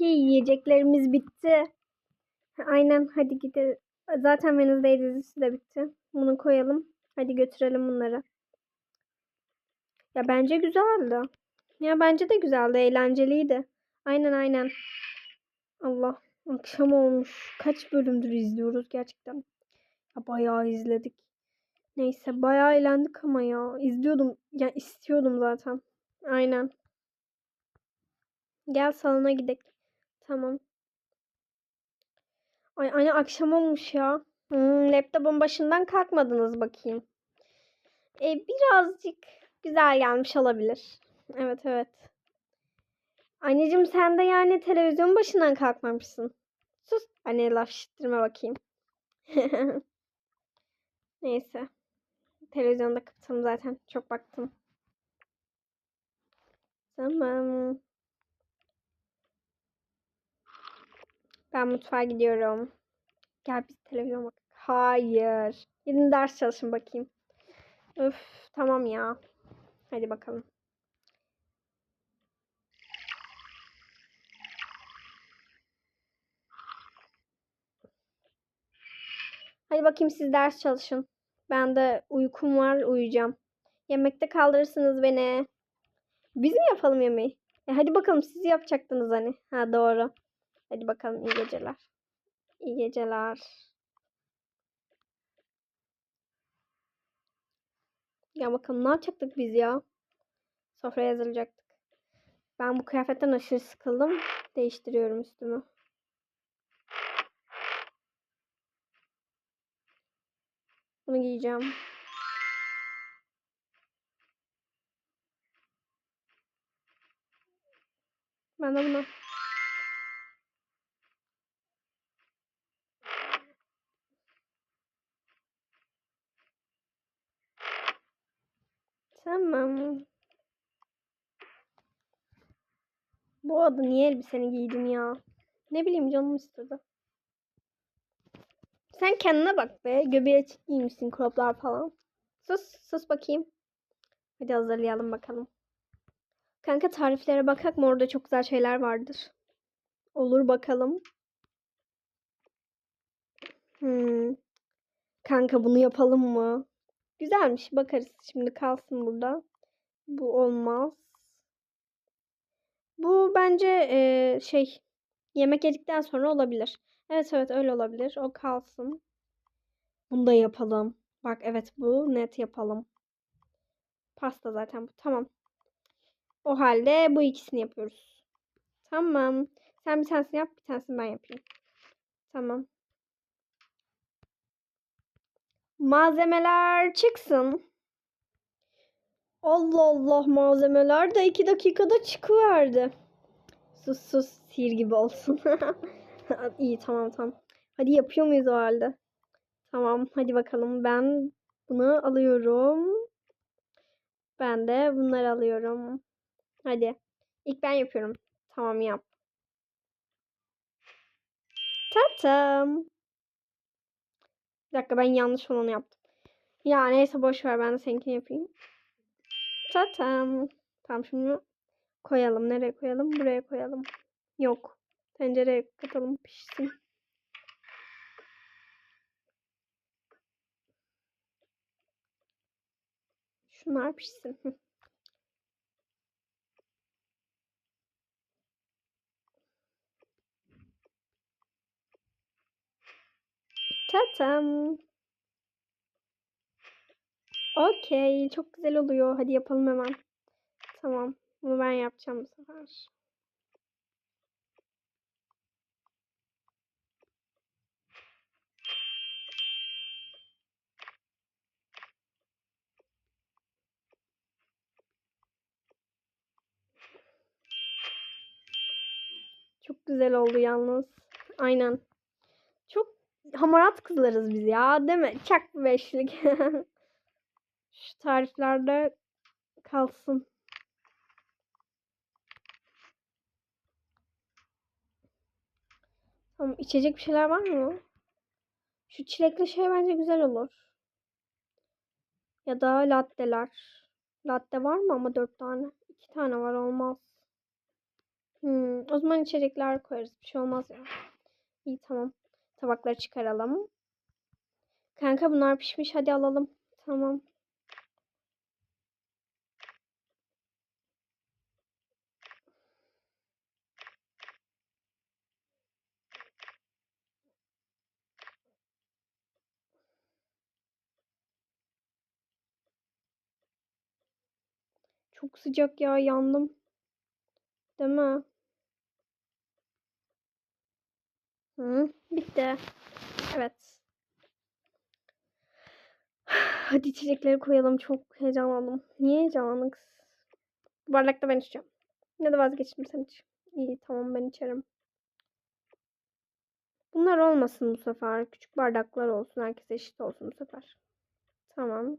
Okey yiyeceklerimiz bitti. Aynen hadi gidelim. Zaten Wednesday dizisi de bitti. Bunu koyalım. Hadi götürelim bunları. Ya bence güzeldi. Ya bence de güzeldi. Eğlenceliydi. Aynen aynen. Allah. Akşam olmuş. Kaç bölümdür izliyoruz gerçekten. Ya bayağı izledik. Neyse bayağı eğlendik ama ya. İzliyordum. Ya istiyordum zaten. Aynen. Gel salona gidelim. Tamam. Ay anne akşam olmuş ya. Hmm, laptopun başından kalkmadınız bakayım. E, birazcık güzel gelmiş olabilir. Evet evet. Anneciğim sen de yani televizyon başından kalkmamışsın. Sus. Anne laf işittirme bakayım. Neyse. Televizyonda kapatalım zaten. Çok baktım. Tamam. Ben mutfağa gidiyorum. Gel biz televizyon bak. Hayır. Gidin ders çalışın bakayım. Öf tamam ya. Hadi bakalım. Hadi bakayım siz ders çalışın. Ben de uykum var uyuyacağım. Yemekte kaldırırsınız beni. Biz mi yapalım yemeği? E hadi bakalım siz yapacaktınız hani. Ha doğru. Hadi bakalım iyi geceler. İyi geceler. Ya bakalım ne yapacaktık biz ya? Sofraya hazırlayacaktık. Ben bu kıyafetten aşırı sıkıldım. Değiştiriyorum üstümü. Bunu giyeceğim. Ben de bunu. Tamam. Bu adı niye elbiseni giydin ya? Ne bileyim canım istedi. Sen kendine bak be. Göbeği açık giymişsin croplar falan. Sus sus bakayım. Hadi hazırlayalım bakalım. Kanka tariflere bakak mı? Orada çok güzel şeyler vardır. Olur bakalım. Hmm. Kanka bunu yapalım mı? Güzelmiş. Bakarız. Şimdi kalsın burada. Bu olmaz. Bu bence eee, şey yemek yedikten sonra olabilir. Evet evet öyle olabilir. O kalsın. Bunu da yapalım. Bak evet bu net yapalım. Pasta zaten bu. Tamam. O halde bu ikisini yapıyoruz. Tamam. Sen bir tanesini yap, bir tanesini ben yapayım. Tamam. Malzemeler çıksın. Allah Allah malzemeler de iki dakikada çıkıverdi. Sus sus sihir gibi olsun. İyi tamam tamam. Hadi yapıyor muyuz o halde? Tamam hadi bakalım ben bunu alıyorum. Ben de bunları alıyorum. Hadi. İlk ben yapıyorum. Tamam yap. Tatam. Bir dakika ben yanlış olanı yaptım. Ya neyse boş ver ben de seninkini yapayım. Tatam. Tamam şimdi koyalım. Nereye koyalım? Buraya koyalım. Yok. Tencereye katalım pişsin. Şunlar pişsin. Tatam. Okey. Çok güzel oluyor. Hadi yapalım hemen. Tamam. Bunu ben yapacağım bu sefer. Çok güzel oldu yalnız. Aynen. Çok hamarat kızlarız biz ya. Değil mi? Çak beşlik. Şu tariflerde kalsın. Tamam içecek bir şeyler var mı? Şu çilekli şey bence güzel olur. Ya da latteler. Latte var mı ama dört tane? İki tane var olmaz. Hmm, o zaman içecekler koyarız. Bir şey olmaz ya. İyi tamam. Tabakları çıkaralım. Kanka bunlar pişmiş. Hadi alalım. Tamam. Çok sıcak ya yandım. Değil mi? Hı, bitti. Evet. Hadi içecekleri koyalım. Çok heyecanlandım. Niye heyecanlandın kız? Bardakta ben içeceğim. Ya da vazgeçtim sen iç. İyi tamam ben içerim. Bunlar olmasın bu sefer. Küçük bardaklar olsun. Herkes eşit olsun bu sefer. Tamam.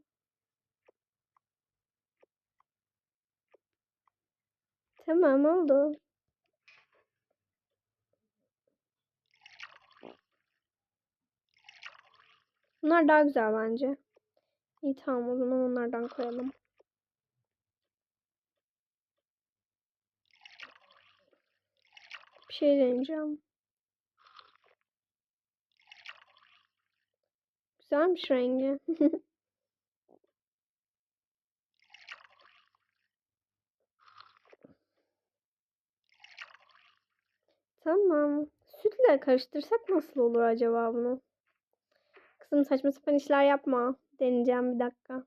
Tamam oldu. Bunlar daha güzel bence. İyi tamam o zaman onlardan koyalım. Bir şey deneyeceğim. Güzelmiş rengi. Tamam. Sütle karıştırsak nasıl olur acaba bunu? Kızım saçma sapan işler yapma. Deneyeceğim bir dakika.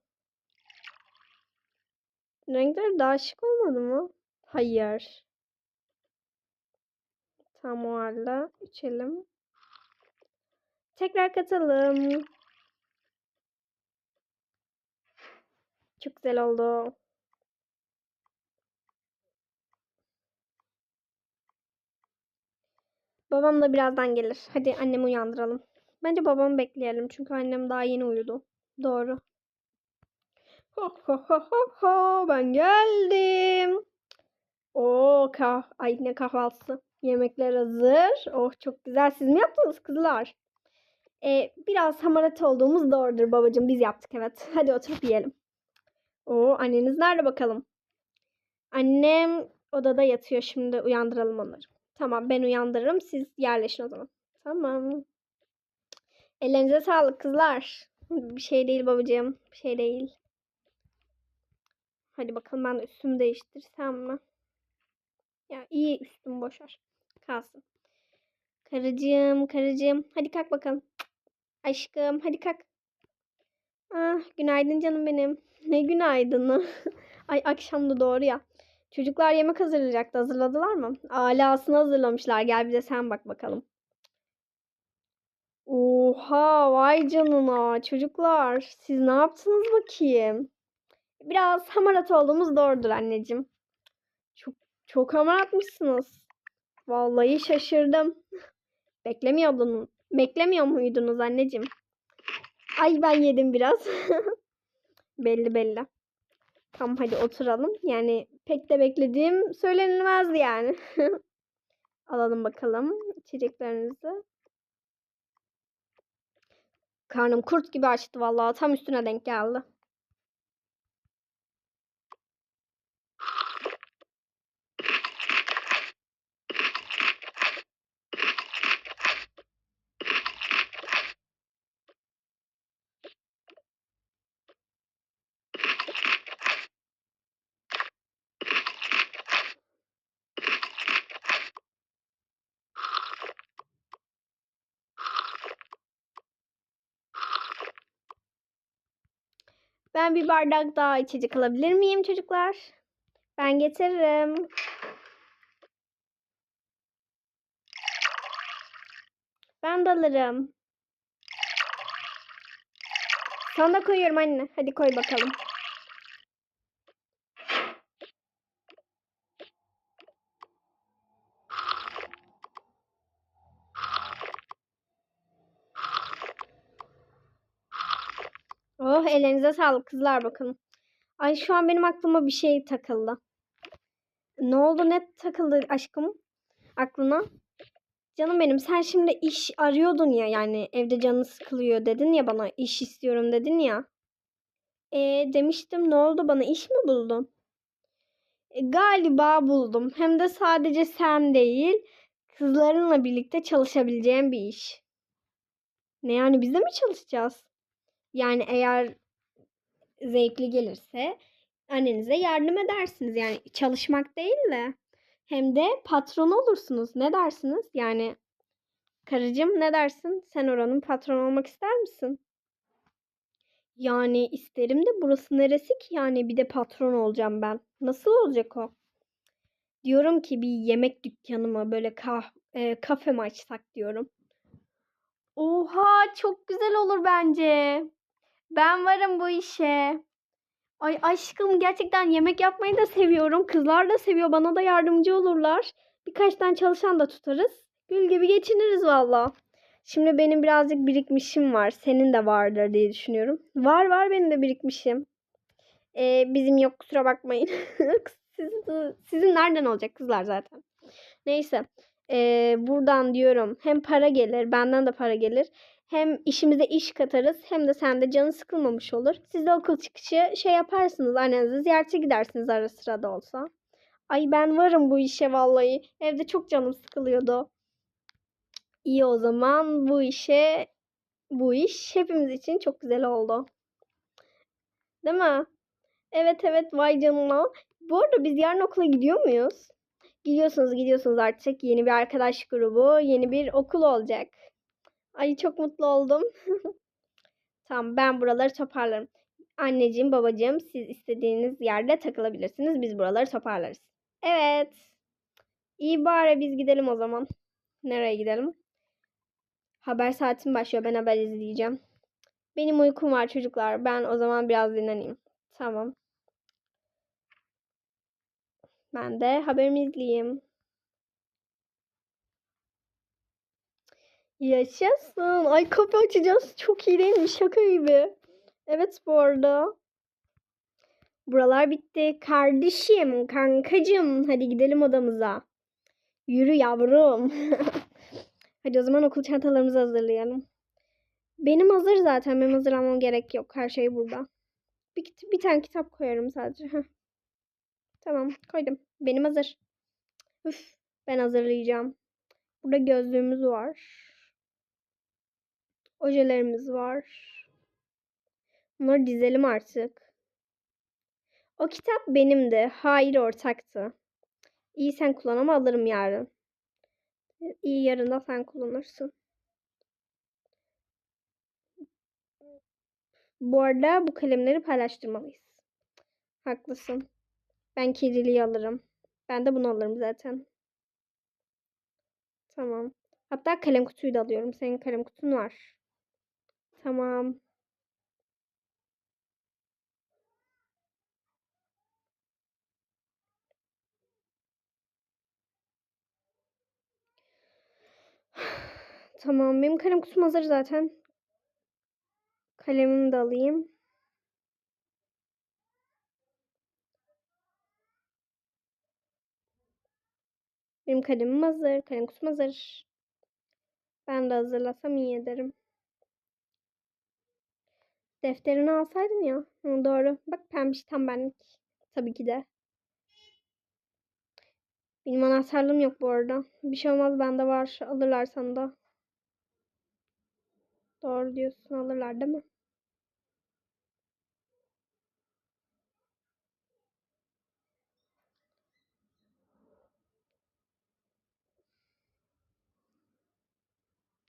Renkler daha şık olmadı mı? Hayır. Tamam o halde içelim. Tekrar katalım. Çok güzel oldu. Babam da birazdan gelir. Hadi annemi uyandıralım. Bence babamı bekleyelim çünkü annem daha yeni uyudu. Doğru. Ho ho ho ho ho ben geldim. Oo kah ay ne kahvaltısı. Yemekler hazır. Oh çok güzel. Siz mi yaptınız kızlar? Ee, biraz hamarat olduğumuz doğrudur babacığım. Biz yaptık evet. Hadi oturup yiyelim. Oo anneniz nerede bakalım? Annem odada yatıyor şimdi. Uyandıralım onları. Tamam ben uyandırırım. Siz yerleşin o zaman. Tamam. Ellerinize sağlık kızlar. Bir şey değil babacığım. Bir şey değil. Hadi bakalım ben de üstümü değiştirsem mi? Ya iyi üstüm boşver. Kalsın. Karıcığım, karıcığım. Hadi kalk bakalım. Aşkım hadi kalk. Ah, günaydın canım benim. Ne günaydını. Ay akşamda doğru ya. Çocuklar yemek hazırlayacaktı. Hazırladılar mı? Alasını hazırlamışlar. Gel bir de sen bak bakalım. Oha vay canına. Çocuklar siz ne yaptınız bakayım? Biraz hamarat olduğumuz doğrudur anneciğim. Çok çok hamaratmışsınız. Vallahi şaşırdım. Beklemiyordun. Beklemiyor muydunuz anneciğim? Ay ben yedim biraz. belli belli. Tamam hadi oturalım. Yani pek de beklediğim söylenilmezdi yani. Alalım bakalım içeceklerinizi. Karnım kurt gibi açtı vallahi tam üstüne denk geldi. Ben bir bardak daha içecek alabilir miyim çocuklar? Ben getiririm. Ben de alırım. Sana koyuyorum anne. Hadi koy bakalım. Oh ellerinize sağlık kızlar bakın. Ay şu an benim aklıma bir şey takıldı. Ne oldu ne takıldı aşkım aklına? Canım benim sen şimdi iş arıyordun ya yani evde canı sıkılıyor dedin ya bana iş istiyorum dedin ya. E demiştim ne oldu bana iş mi buldun? E, galiba buldum. Hem de sadece sen değil, kızlarınla birlikte çalışabileceğin bir iş. Ne yani biz de mi çalışacağız? Yani eğer zevkli gelirse annenize yardım edersiniz. Yani çalışmak değil de hem de patron olursunuz. Ne dersiniz? Yani karıcığım ne dersin? Sen oranın patron olmak ister misin? Yani isterim de burası neresi ki yani bir de patron olacağım ben. Nasıl olacak o? Diyorum ki bir yemek dükkanı mı böyle kah e, kafe açsak diyorum. Oha çok güzel olur bence. Ben varım bu işe. Ay aşkım gerçekten yemek yapmayı da seviyorum. Kızlar da seviyor. Bana da yardımcı olurlar. Birkaç tane çalışan da tutarız. Gül gibi geçiniriz valla. Şimdi benim birazcık birikmişim var. Senin de vardır diye düşünüyorum. Var var benim de birikmişim. Ee, bizim yok kusura bakmayın. sizin, sizin nereden olacak kızlar zaten. Neyse. Ee, buradan diyorum hem para gelir benden de para gelir. Hem işimize iş katarız hem de sende canı sıkılmamış olur. Siz de okul çıkışı şey yaparsınız annenizi ziyarete gidersiniz ara sıra da olsa. Ay ben varım bu işe vallahi. Evde çok canım sıkılıyordu. İyi o zaman bu işe bu iş hepimiz için çok güzel oldu. Değil mi? Evet evet vay canına. Bu arada biz yarın okula gidiyor muyuz? Gidiyorsunuz gidiyorsunuz artık. Yeni bir arkadaş grubu, yeni bir okul olacak. Ay çok mutlu oldum. tamam ben buraları toparlarım. Anneciğim babacığım siz istediğiniz yerde takılabilirsiniz. Biz buraları toparlarız. Evet. İyi bari biz gidelim o zaman. Nereye gidelim? Haber saatim başlıyor. Ben haber izleyeceğim. Benim uykum var çocuklar. Ben o zaman biraz dinleneyim. Tamam. Ben de haberimi izleyeyim. Yaşasın. Ay kapı açacağız. Çok iyi değil mi? Şaka gibi. Evet bu arada. Buralar bitti. Kardeşim, kankacım. Hadi gidelim odamıza. Yürü yavrum. Hadi o zaman okul çantalarımızı hazırlayalım. Benim hazır zaten. Benim hazırlamam gerek yok. Her şey burada. Bir, bir tane kitap koyarım sadece. Heh. Tamam koydum. Benim hazır. Üf, ben hazırlayacağım. Burada gözlüğümüz var. Ojelerimiz var. Bunları dizelim artık. O kitap benimdi. Hayır ortaktı. İyi sen kullan ama alırım yarın. İyi yarın da sen kullanırsın. Bu arada bu kalemleri paylaştırmalıyız. Haklısın. Ben kediliği alırım. Ben de bunu alırım zaten. Tamam. Hatta kalem kutuyu da alıyorum. Senin kalem kutun var. Tamam. Tamam. Benim kalem kutum hazır zaten. Kalemimi de alayım. Benim kalemim hazır. Kalem kutum hazır. Ben de hazırlasam iyi ederim. Defterini alsaydın ya. Hı, doğru. Bak pembiş tam benlik. Tabii ki de. Benim anahtarlığım yok bu arada. Bir şey olmaz bende var. Alırlar sana da. Doğru diyorsun alırlar değil mi?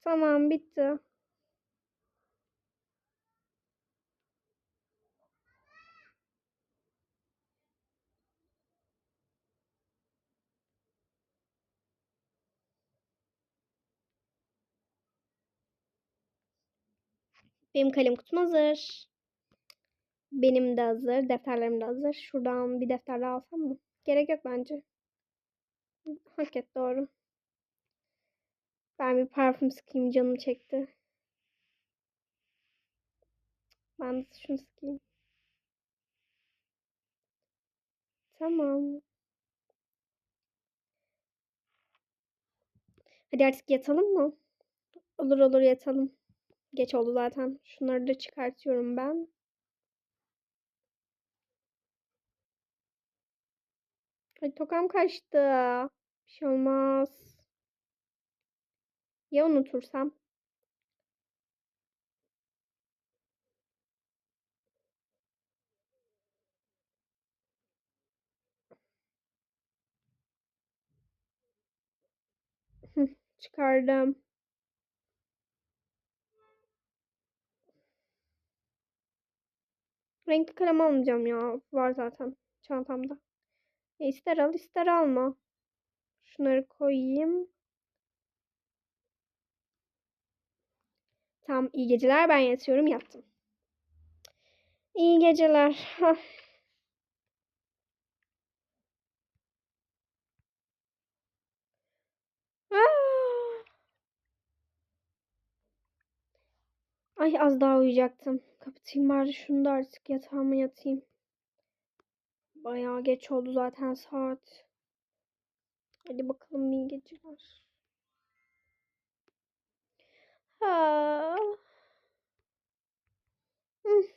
Tamam bitti. Benim kalem kutum hazır. Benim de hazır. Defterlerim de hazır. Şuradan bir defter daha alsam mı? Gerek yok bence. Hak doğru. Ben bir parfüm sıkayım canım çekti. Ben de şunu sıkayım. Tamam. Hadi artık yatalım mı? Olur olur yatalım. Geç oldu zaten. Şunları da çıkartıyorum ben. Ay tokam kaçtı. Bir şey olmaz. Ya unutursam? Çıkardım. Renkli kalem almayacağım ya. Var zaten çantamda. E, ister al ister alma. Şunları koyayım. Tamam iyi geceler ben yatıyorum yattım. İyi geceler. Ah! Ay az daha uyuyacaktım. Kapatayım bari şunu da artık yatağıma yatayım. Bayağı geç oldu zaten saat. Hadi bakalım iyi geceler. Ha. Hı.